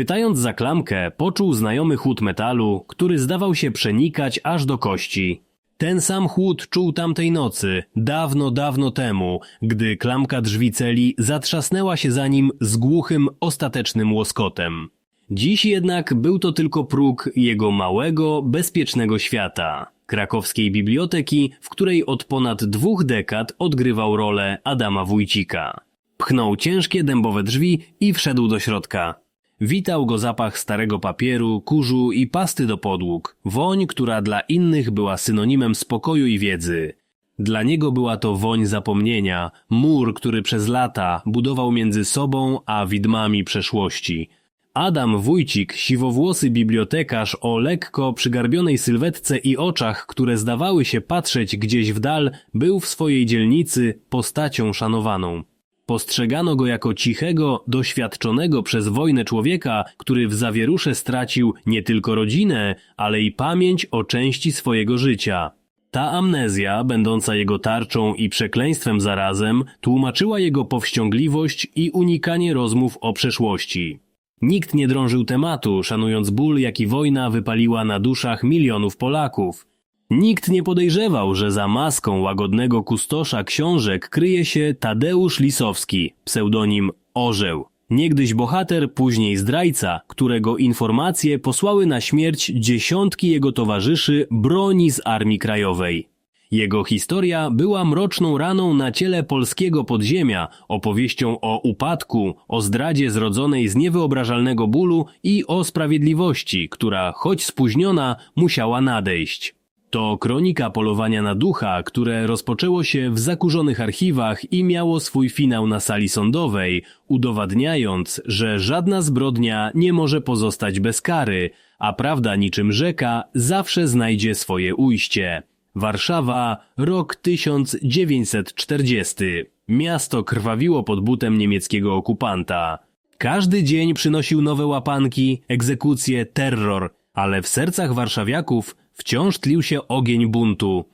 Chwytając za klamkę, poczuł znajomy chłód metalu, który zdawał się przenikać aż do kości. Ten sam chłód czuł tamtej nocy, dawno, dawno temu, gdy klamka drzwi celi zatrzasnęła się za nim z głuchym, ostatecznym łoskotem. Dziś jednak był to tylko próg jego małego, bezpiecznego świata, krakowskiej biblioteki, w której od ponad dwóch dekad odgrywał rolę Adama Wójcika. Pchnął ciężkie dębowe drzwi i wszedł do środka. Witał go zapach starego papieru, kurzu i pasty do podłóg, woń, która dla innych była synonimem spokoju i wiedzy. Dla niego była to woń zapomnienia, mur, który przez lata budował między sobą a widmami przeszłości. Adam Wójcik, siwowłosy bibliotekarz o lekko przygarbionej sylwetce i oczach, które zdawały się patrzeć gdzieś w dal, był w swojej dzielnicy postacią szanowaną. Postrzegano go jako cichego, doświadczonego przez wojnę człowieka, który w zawierusze stracił nie tylko rodzinę, ale i pamięć o części swojego życia. Ta amnezja, będąca jego tarczą i przekleństwem zarazem, tłumaczyła jego powściągliwość i unikanie rozmów o przeszłości. Nikt nie drążył tematu, szanując ból, jaki wojna wypaliła na duszach milionów Polaków. Nikt nie podejrzewał, że za maską łagodnego kustosza książek kryje się Tadeusz Lisowski, pseudonim Orzeł. Niegdyś bohater, później zdrajca, którego informacje posłały na śmierć dziesiątki jego towarzyszy broni z Armii Krajowej. Jego historia była mroczną raną na ciele polskiego podziemia, opowieścią o upadku, o zdradzie zrodzonej z niewyobrażalnego bólu i o sprawiedliwości, która, choć spóźniona, musiała nadejść. To kronika polowania na ducha, które rozpoczęło się w zakurzonych archiwach i miało swój finał na sali sądowej, udowadniając, że żadna zbrodnia nie może pozostać bez kary, a prawda niczym rzeka zawsze znajdzie swoje ujście. Warszawa, rok 1940. Miasto krwawiło pod butem niemieckiego okupanta. Każdy dzień przynosił nowe łapanki, egzekucje, terror, ale w sercach warszawiaków wciąż tlił się ogień buntu.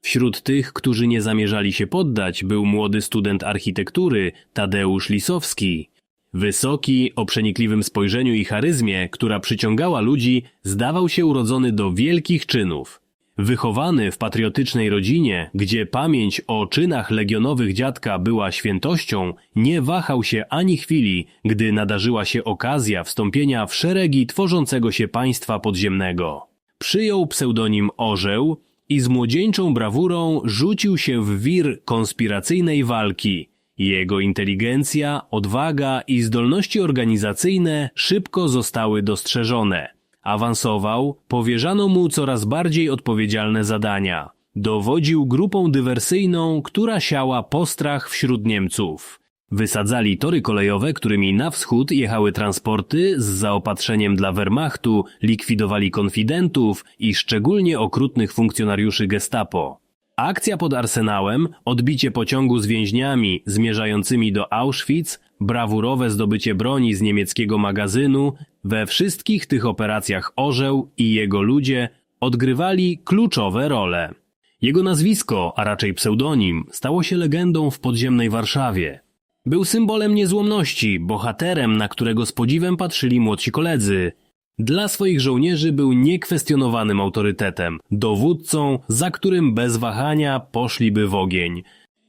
Wśród tych, którzy nie zamierzali się poddać, był młody student architektury Tadeusz Lisowski. Wysoki, o przenikliwym spojrzeniu i charyzmie, która przyciągała ludzi, zdawał się urodzony do wielkich czynów. Wychowany w patriotycznej rodzinie, gdzie pamięć o czynach legionowych dziadka była świętością, nie wahał się ani chwili, gdy nadarzyła się okazja wstąpienia w szeregi tworzącego się państwa podziemnego. Przyjął pseudonim Orzeł i z młodzieńczą brawurą rzucił się w wir konspiracyjnej walki. Jego inteligencja, odwaga i zdolności organizacyjne szybko zostały dostrzeżone. Awansował, powierzano mu coraz bardziej odpowiedzialne zadania. Dowodził grupą dywersyjną, która siała postrach wśród Niemców. Wysadzali tory kolejowe, którymi na wschód jechały transporty z zaopatrzeniem dla Wehrmachtu, likwidowali konfidentów i szczególnie okrutnych funkcjonariuszy gestapo. Akcja pod Arsenałem, odbicie pociągu z więźniami zmierzającymi do Auschwitz, brawurowe zdobycie broni z niemieckiego magazynu, we wszystkich tych operacjach Orzeł i jego ludzie odgrywali kluczowe role. Jego nazwisko, a raczej pseudonim, stało się legendą w podziemnej Warszawie. Był symbolem niezłomności, bohaterem, na którego z podziwem patrzyli młodsi koledzy. Dla swoich żołnierzy był niekwestionowanym autorytetem, dowódcą, za którym bez wahania poszliby w ogień.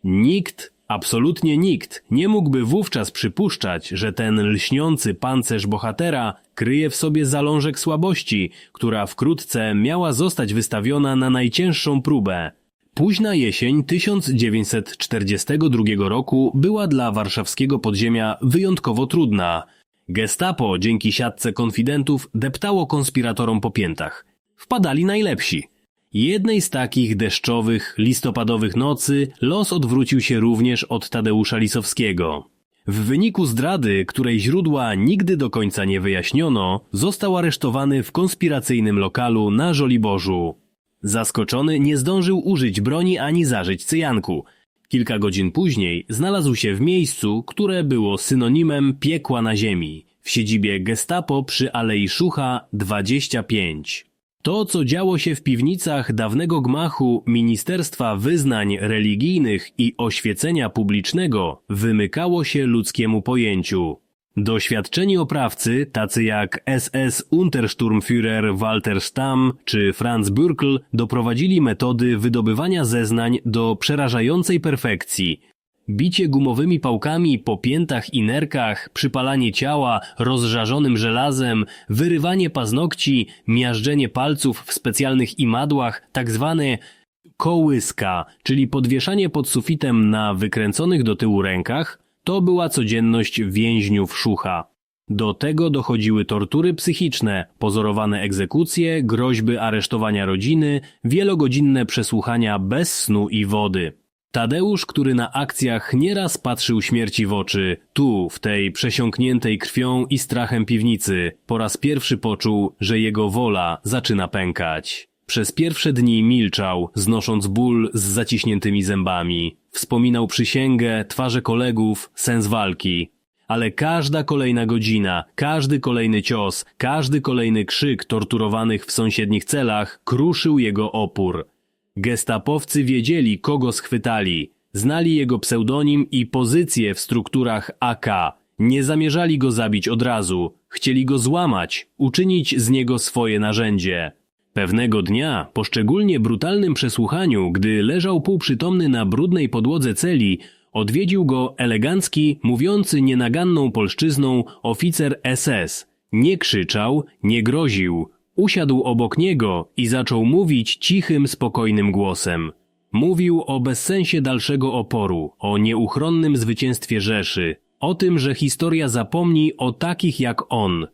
Nikt, absolutnie nikt, nie mógłby wówczas przypuszczać, że ten lśniący pancerz bohatera kryje w sobie zalążek słabości, która wkrótce miała zostać wystawiona na najcięższą próbę. Późna jesień 1942 roku była dla warszawskiego podziemia wyjątkowo trudna. Gestapo dzięki siatce konfidentów deptało konspiratorom po piętach. Wpadali najlepsi. Jednej z takich deszczowych, listopadowych nocy los odwrócił się również od Tadeusza Lisowskiego. W wyniku zdrady, której źródła nigdy do końca nie wyjaśniono, został aresztowany w konspiracyjnym lokalu na Żoliborzu. Zaskoczony nie zdążył użyć broni ani zażyć cyjanku. Kilka godzin później znalazł się w miejscu, które było synonimem piekła na ziemi, w siedzibie gestapo przy Alei Szucha 25. To, co działo się w piwnicach dawnego gmachu Ministerstwa Wyznań Religijnych i Oświecenia Publicznego, wymykało się ludzkiemu pojęciu. Doświadczeni oprawcy, tacy jak SS Untersturmführer Walter Stamm czy Franz Bürkl, doprowadzili metody wydobywania zeznań do przerażającej perfekcji. Bicie gumowymi pałkami po piętach i nerkach, przypalanie ciała rozżarzonym żelazem, wyrywanie paznokci, miażdżenie palców w specjalnych imadłach, tak zwane kołyska, czyli podwieszanie pod sufitem na wykręconych do tyłu rękach, to była codzienność więźniów szucha. Do tego dochodziły tortury psychiczne, pozorowane egzekucje, groźby aresztowania rodziny, wielogodzinne przesłuchania bez snu i wody. Tadeusz, który na akcjach nieraz patrzył śmierci w oczy, tu, w tej przesiąkniętej krwią i strachem piwnicy, po raz pierwszy poczuł, że jego wola zaczyna pękać. Przez pierwsze dni milczał, znosząc ból z zaciśniętymi zębami. Wspominał przysięgę, twarze kolegów, sens walki. Ale każda kolejna godzina, każdy kolejny cios, każdy kolejny krzyk torturowanych w sąsiednich celach kruszył jego opór. Gestapowcy wiedzieli, kogo schwytali. Znali jego pseudonim i pozycję w strukturach AK. Nie zamierzali go zabić od razu. Chcieli go złamać, uczynić z niego swoje narzędzie. Pewnego dnia, po szczególnie brutalnym przesłuchaniu, gdy leżał półprzytomny na brudnej podłodze celi, odwiedził go elegancki, mówiący nienaganną polszczyzną oficer SS. Nie krzyczał, nie groził. Usiadł obok niego i zaczął mówić cichym, spokojnym głosem. Mówił o bezsensie dalszego oporu, o nieuchronnym zwycięstwie Rzeszy, o tym, że historia zapomni o takich jak on,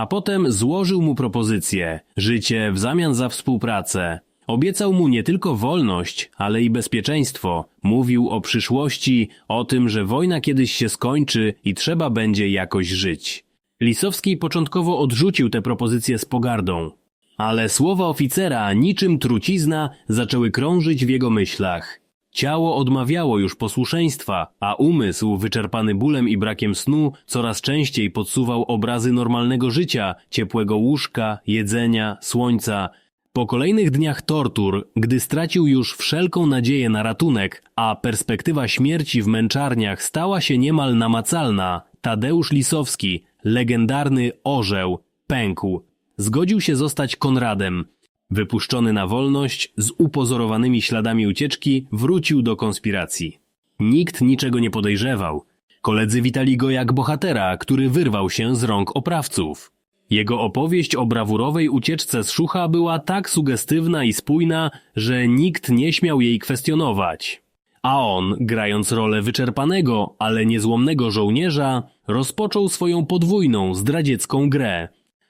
a potem złożył mu propozycję, życie w zamian za współpracę. Obiecał mu nie tylko wolność, ale i bezpieczeństwo. Mówił o przyszłości, o tym, że wojna kiedyś się skończy i trzeba będzie jakoś żyć. Lisowski początkowo odrzucił tę propozycję z pogardą. Ale słowa oficera, niczym trucizna, zaczęły krążyć w jego myślach. Ciało odmawiało już posłuszeństwa, a umysł, wyczerpany bólem i brakiem snu, coraz częściej podsuwał obrazy normalnego życia, ciepłego łóżka, jedzenia, słońca. Po kolejnych dniach tortur, gdy stracił już wszelką nadzieję na ratunek, a perspektywa śmierci w męczarniach stała się niemal namacalna, Tadeusz Lisowski, legendarny orzeł, pękł. Zgodził się zostać Konradem, Wypuszczony na wolność, z upozorowanymi śladami ucieczki, wrócił do konspiracji. Nikt niczego nie podejrzewał. Koledzy witali go jak bohatera, który wyrwał się z rąk oprawców. Jego opowieść o brawurowej ucieczce z Szucha była tak sugestywna i spójna, że nikt nie śmiał jej kwestionować. A on, grając rolę wyczerpanego, ale niezłomnego żołnierza, rozpoczął swoją podwójną, zdradziecką grę.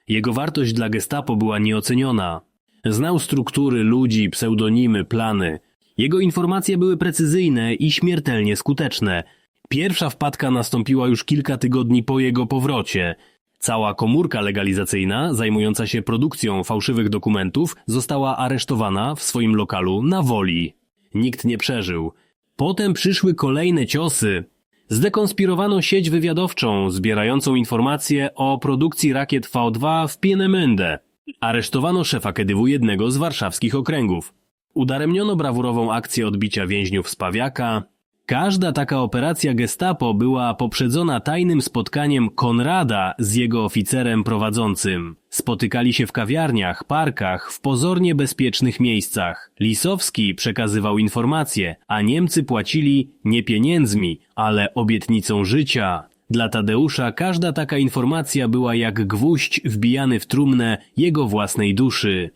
Jego wartość dla gestapo była nieoceniona. Znał struktury ludzi, pseudonimy, plany. Jego informacje były precyzyjne i śmiertelnie skuteczne. Pierwsza wpadka nastąpiła już kilka tygodni po jego powrocie. Cała komórka legalizacyjna, zajmująca się produkcją fałszywych dokumentów, została aresztowana w swoim lokalu na woli. Nikt nie przeżył. Potem przyszły kolejne ciosy. Zdekonspirowano sieć wywiadowczą, zbierającą informacje o produkcji rakiet V2 w Pienemünde. Aresztowano szefa KDW jednego z warszawskich okręgów. Udaremniono brawurową akcję odbicia więźniów z Pawiaka. Każda taka operacja gestapo była poprzedzona tajnym spotkaniem Konrada z jego oficerem prowadzącym. Spotykali się w kawiarniach, parkach, w pozornie bezpiecznych miejscach. Lisowski przekazywał informacje, a Niemcy płacili nie pieniędzmi, ale obietnicą życia. Dla Tadeusza każda taka informacja była jak gwóźdź wbijany w trumnę jego własnej duszy.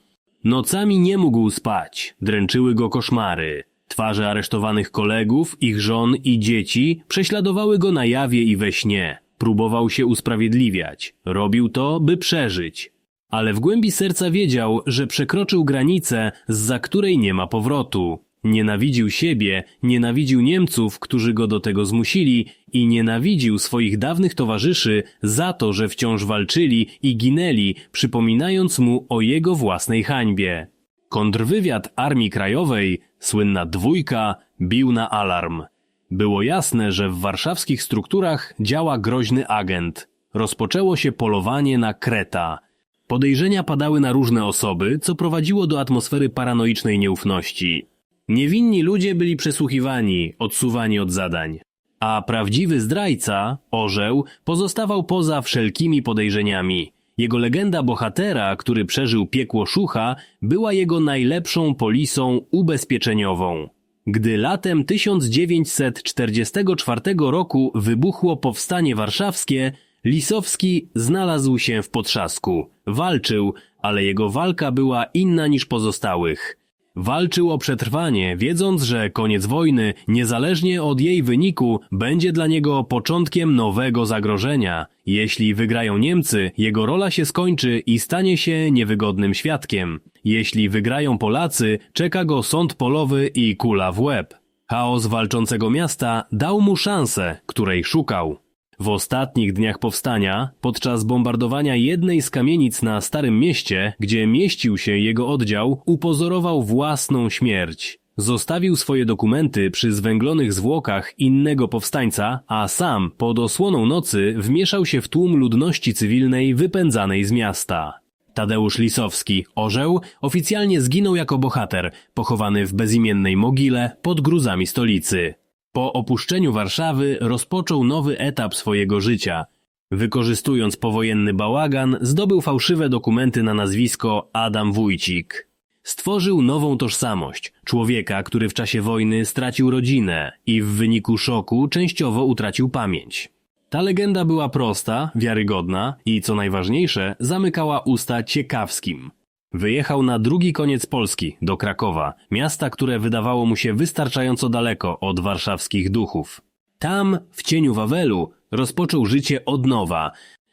Nocami nie mógł spać, dręczyły go koszmary. Twarze aresztowanych kolegów, ich żon i dzieci prześladowały go na jawie i we śnie. Próbował się usprawiedliwiać. Robił to, by przeżyć. Ale w głębi serca wiedział, że przekroczył granicę, za której nie ma powrotu. Nienawidził siebie, nienawidził Niemców, którzy go do tego zmusili i nienawidził swoich dawnych towarzyszy za to, że wciąż walczyli i ginęli, przypominając mu o jego własnej hańbie. Kontrwywiad Armii Krajowej, słynna dwójka, bił na alarm. Było jasne, że w warszawskich strukturach działa groźny agent. Rozpoczęło się polowanie na Kreta. Podejrzenia padały na różne osoby, co prowadziło do atmosfery paranoicznej nieufności. Niewinni ludzie byli przesłuchiwani, odsuwani od zadań. a prawdziwy zdrajca, orzeł, pozostawał poza wszelkimi podejrzeniami. Jego legenda bohatera, który przeżył piekło szucha, była jego najlepszą polisą ubezpieczeniową. Gdy latem 1944 roku wybuchło powstanie warszawskie, Lisowski znalazł się w potrzasku. Walczył, ale jego walka była inna niż pozostałych. Walczył o przetrwanie, wiedząc, że koniec wojny, niezależnie od jej wyniku, będzie dla niego początkiem nowego zagrożenia. Jeśli wygrają Niemcy, jego rola się skończy i stanie się niewygodnym świadkiem. Jeśli wygrają Polacy, czeka go sąd polowy i kula w łeb. Chaos walczącego miasta dał mu szansę, której szukał. W ostatnich dniach powstania, podczas bombardowania jednej z kamienic na Starym Mieście, gdzie mieścił się jego oddział, upozorował własną śmierć. Zostawił swoje dokumenty przy zwęglonych zwłokach innego powstańca, a sam pod osłoną nocy wmieszał się w tłum ludności cywilnej wypędzanej z miasta. Tadeusz Lisowski, orzeł, oficjalnie zginął jako bohater, pochowany w bezimiennej mogile pod gruzami stolicy. Po opuszczeniu Warszawy rozpoczął nowy etap swojego życia. Wykorzystując powojenny bałagan, zdobył fałszywe dokumenty na nazwisko Adam Wójcik. Stworzył nową tożsamość, człowieka, który w czasie wojny stracił rodzinę i w wyniku szoku częściowo utracił pamięć. Ta legenda była prosta, wiarygodna i, co najważniejsze, zamykała usta ciekawskim. Wyjechał na drugi koniec Polski, do Krakowa, miasta, które wydawało mu się wystarczająco daleko od warszawskich duchów. Tam, w cieniu Wawelu, rozpoczął życie od nowa.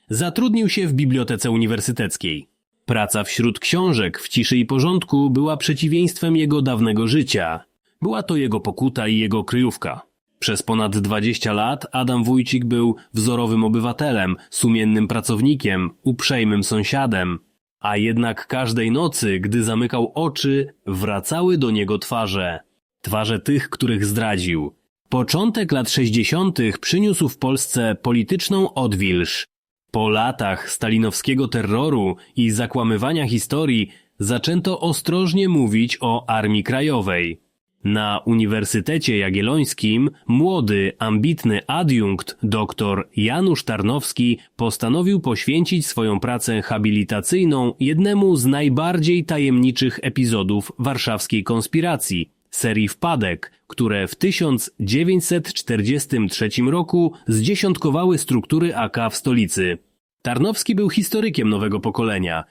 Zatrudnił się w bibliotece uniwersyteckiej. Praca wśród książek w ciszy i porządku była przeciwieństwem jego dawnego życia. Była to jego pokuta i jego kryjówka. Przez ponad 20 lat Adam Wójcik był wzorowym obywatelem, sumiennym pracownikiem, uprzejmym sąsiadem. A jednak każdej nocy, gdy zamykał oczy, wracały do niego twarze. Twarze tych, których zdradził. Początek lat 60. przyniósł w Polsce polityczną odwilż. Po latach stalinowskiego terroru i zakłamywania historii zaczęto ostrożnie mówić o Armii Krajowej. Na Uniwersytecie Jagiellońskim młody, ambitny adiunkt dr Janusz Tarnowski postanowił poświęcić swoją pracę habilitacyjną jednemu z najbardziej tajemniczych epizodów warszawskiej konspiracji serii wpadek, które w 1943 roku zdziesiątkowały struktury AK w stolicy. Tarnowski był historykiem nowego pokolenia.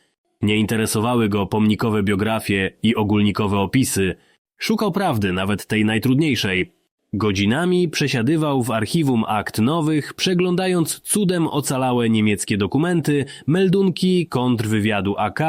Nie interesowały go pomnikowe biografie i ogólnikowe opisy – Szukał prawdy, nawet tej najtrudniejszej. Godzinami przesiadywał w archiwum akt nowych, przeglądając cudem ocalałe niemieckie dokumenty, meldunki kontrwywiadu AK,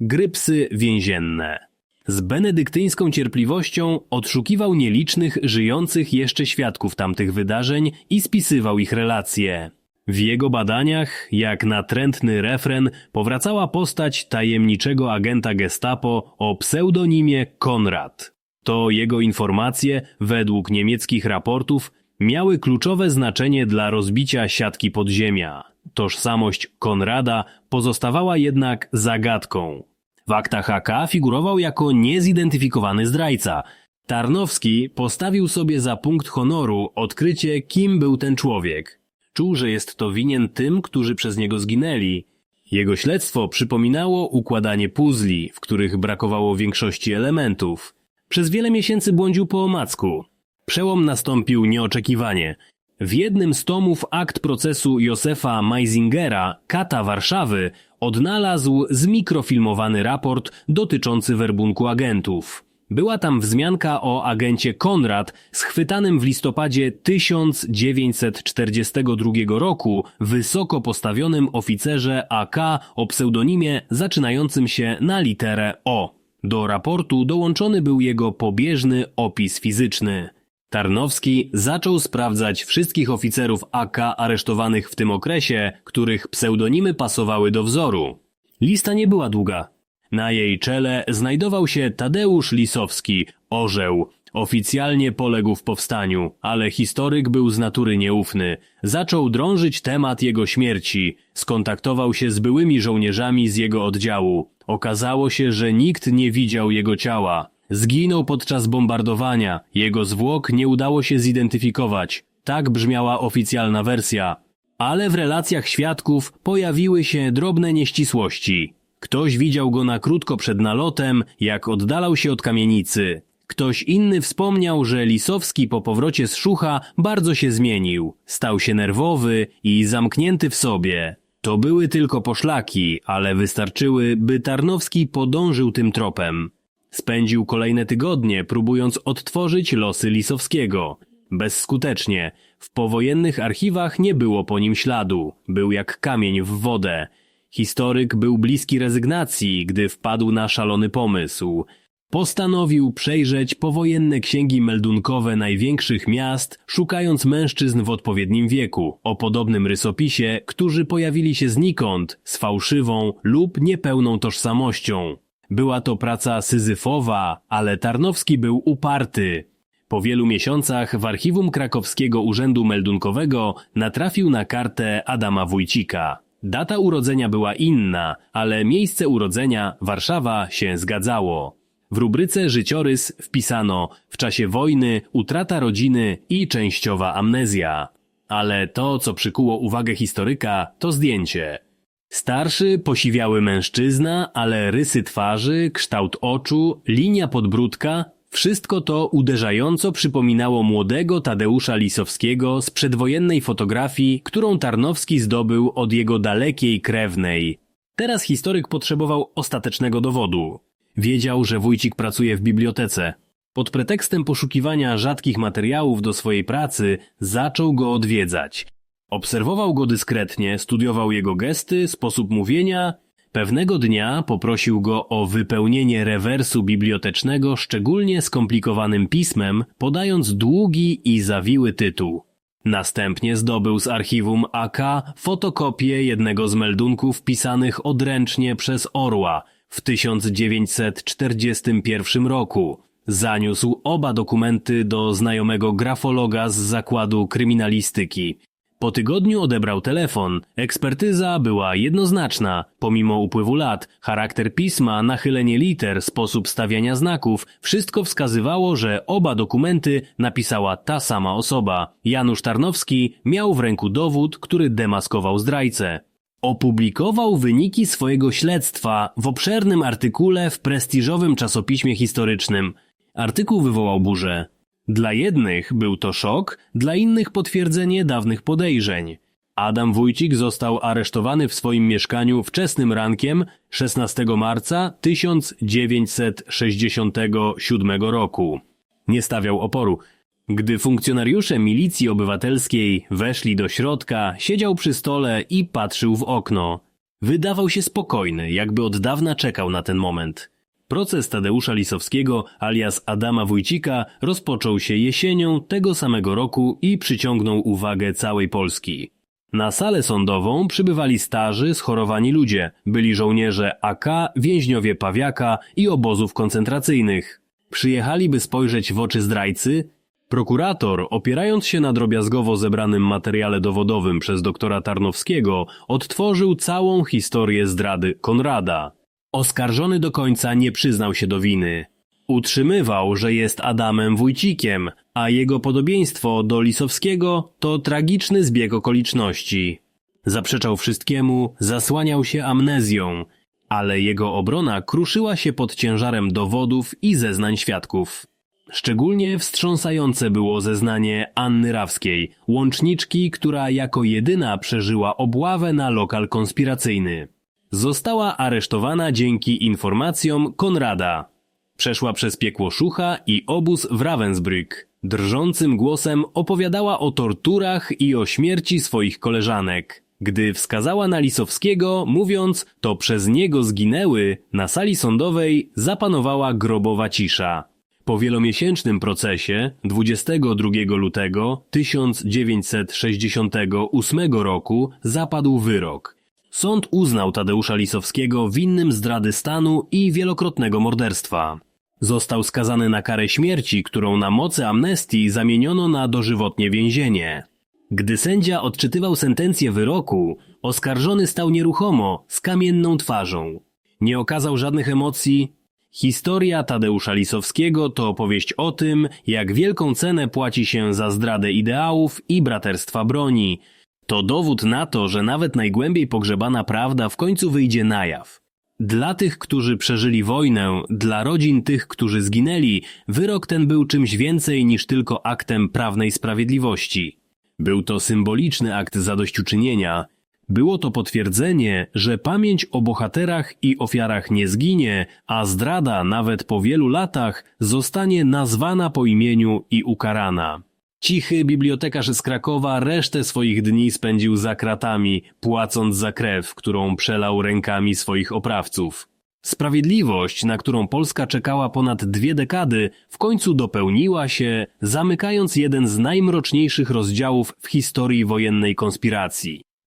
grypsy więzienne. Z benedyktyńską cierpliwością odszukiwał nielicznych żyjących jeszcze świadków tamtych wydarzeń i spisywał ich relacje. W jego badaniach, jak natrętny refren, powracała postać tajemniczego agenta gestapo o pseudonimie Konrad to jego informacje, według niemieckich raportów, miały kluczowe znaczenie dla rozbicia siatki podziemia. Tożsamość Konrada pozostawała jednak zagadką. W aktach AK figurował jako niezidentyfikowany zdrajca. Tarnowski postawił sobie za punkt honoru odkrycie, kim był ten człowiek. Czuł, że jest to winien tym, którzy przez niego zginęli. Jego śledztwo przypominało układanie puzli, w których brakowało większości elementów. Przez wiele miesięcy błądził po omacku. Przełom nastąpił nieoczekiwanie. W jednym z tomów akt procesu Józefa Meisingera, kata Warszawy, odnalazł zmikrofilmowany raport dotyczący werbunku agentów. Była tam wzmianka o agencie Konrad, schwytanym w listopadzie 1942 roku, wysoko postawionym oficerze AK o pseudonimie zaczynającym się na literę O. Do raportu dołączony był jego pobieżny opis fizyczny. Tarnowski zaczął sprawdzać wszystkich oficerów AK aresztowanych w tym okresie, których pseudonimy pasowały do wzoru. Lista nie była długa. Na jej czele znajdował się Tadeusz Lisowski, orzeł. Oficjalnie poległ w powstaniu, ale historyk był z natury nieufny. Zaczął drążyć temat jego śmierci. Skontaktował się z byłymi żołnierzami z jego oddziału. Okazało się, że nikt nie widział jego ciała. Zginął podczas bombardowania, jego zwłok nie udało się zidentyfikować. Tak brzmiała oficjalna wersja. Ale w relacjach świadków pojawiły się drobne nieścisłości. Ktoś widział go na krótko przed nalotem, jak oddalał się od kamienicy. Ktoś inny wspomniał, że Lisowski po powrocie z Szucha bardzo się zmienił. Stał się nerwowy i zamknięty w sobie. To były tylko poszlaki, ale wystarczyły, by Tarnowski podążył tym tropem. Spędził kolejne tygodnie, próbując odtworzyć losy Lisowskiego. Bezskutecznie. W powojennych archiwach nie było po nim śladu. Był jak kamień w wodę. Historyk był bliski rezygnacji, gdy wpadł na szalony pomysł. Postanowił przejrzeć powojenne księgi meldunkowe największych miast, szukając mężczyzn w odpowiednim wieku, o podobnym rysopisie, którzy pojawili się znikąd, z fałszywą lub niepełną tożsamością. Była to praca syzyfowa, ale Tarnowski był uparty. Po wielu miesiącach w archiwum krakowskiego Urzędu Meldunkowego natrafił na kartę Adama Wójcika. Data urodzenia była inna, ale miejsce urodzenia, Warszawa, się zgadzało. W rubryce Życiorys wpisano w czasie wojny utrata rodziny i częściowa amnezja. Ale to, co przykuło uwagę historyka, to zdjęcie. Starszy, posiwiały mężczyzna, ale rysy twarzy, kształt oczu, linia podbródka, wszystko to uderzająco przypominało młodego Tadeusza Lisowskiego z przedwojennej fotografii, którą Tarnowski zdobył od jego dalekiej krewnej. Teraz historyk potrzebował ostatecznego dowodu. Wiedział, że Wójcik pracuje w bibliotece. Pod pretekstem poszukiwania rzadkich materiałów do swojej pracy zaczął go odwiedzać. Obserwował go dyskretnie, studiował jego gesty, sposób mówienia. Pewnego dnia poprosił go o wypełnienie rewersu bibliotecznego szczególnie skomplikowanym pismem, podając długi i zawiły tytuł. Następnie zdobył z archiwum AK fotokopię jednego z meldunków pisanych odręcznie przez Orła w 1941 roku. Zaniósł oba dokumenty do znajomego grafologa z zakładu kryminalistyki. Po tygodniu odebrał telefon. Ekspertyza była jednoznaczna. Pomimo upływu lat, charakter pisma, nachylenie liter, sposób stawiania znaków, wszystko wskazywało, że oba dokumenty napisała ta sama osoba. Janusz Tarnowski miał w ręku dowód, który demaskował zdrajcę. Opublikował wyniki swojego śledztwa w obszernym artykule w prestiżowym czasopiśmie historycznym. Artykuł wywołał burzę. Dla jednych był to szok, dla innych potwierdzenie dawnych podejrzeń. Adam Wójcik został aresztowany w swoim mieszkaniu wczesnym rankiem 16 marca 1967 roku. Nie stawiał oporu. Gdy funkcjonariusze milicji obywatelskiej weszli do środka, siedział przy stole i patrzył w okno. Wydawał się spokojny, jakby od dawna czekał na ten moment. Proces Tadeusza Lisowskiego alias Adama Wójcika rozpoczął się jesienią tego samego roku i przyciągnął uwagę całej Polski. Na salę sądową przybywali starzy, schorowani ludzie, byli żołnierze AK, więźniowie Pawiaka i obozów koncentracyjnych. Przyjechali, by spojrzeć w oczy zdrajcy, Prokurator, opierając się na drobiazgowo zebranym materiale dowodowym przez doktora Tarnowskiego, odtworzył całą historię zdrady Konrada. Oskarżony do końca nie przyznał się do winy. Utrzymywał, że jest Adamem Wójcikiem, a jego podobieństwo do Lisowskiego to tragiczny zbieg okoliczności. Zaprzeczał wszystkiemu, zasłaniał się amnezją, ale jego obrona kruszyła się pod ciężarem dowodów i zeznań świadków. Szczególnie wstrząsające było zeznanie Anny Rawskiej, łączniczki, która jako jedyna przeżyła obławę na lokal konspiracyjny. Została aresztowana dzięki informacjom Konrada. Przeszła przez piekło Szucha i obóz w Ravensbrück. Drżącym głosem opowiadała o torturach i o śmierci swoich koleżanek. Gdy wskazała na Lisowskiego, mówiąc, to przez niego zginęły, na sali sądowej zapanowała grobowa cisza. Po wielomiesięcznym procesie 22 lutego 1968 roku zapadł wyrok. Sąd uznał Tadeusza Lisowskiego winnym zdrady stanu i wielokrotnego morderstwa. Został skazany na karę śmierci, którą na mocy amnestii zamieniono na dożywotnie więzienie. Gdy sędzia odczytywał sentencję wyroku, oskarżony stał nieruchomo, z kamienną twarzą. Nie okazał żadnych emocji, Historia Tadeusza Lisowskiego to opowieść o tym, jak wielką cenę płaci się za zdradę ideałów i braterstwa broni. To dowód na to, że nawet najgłębiej pogrzebana prawda w końcu wyjdzie na jaw. Dla tych, którzy przeżyli wojnę, dla rodzin tych, którzy zginęli, wyrok ten był czymś więcej niż tylko aktem prawnej sprawiedliwości. Był to symboliczny akt zadośćuczynienia. Było to potwierdzenie, że pamięć o bohaterach i ofiarach nie zginie, a zdrada nawet po wielu latach zostanie nazwana po imieniu i ukarana. Cichy bibliotekarz z Krakowa resztę swoich dni spędził za kratami, płacąc za krew, którą przelał rękami swoich oprawców. Sprawiedliwość, na którą Polska czekała ponad dwie dekady, w końcu dopełniła się, zamykając jeden z najmroczniejszych rozdziałów w historii wojennej konspiracji.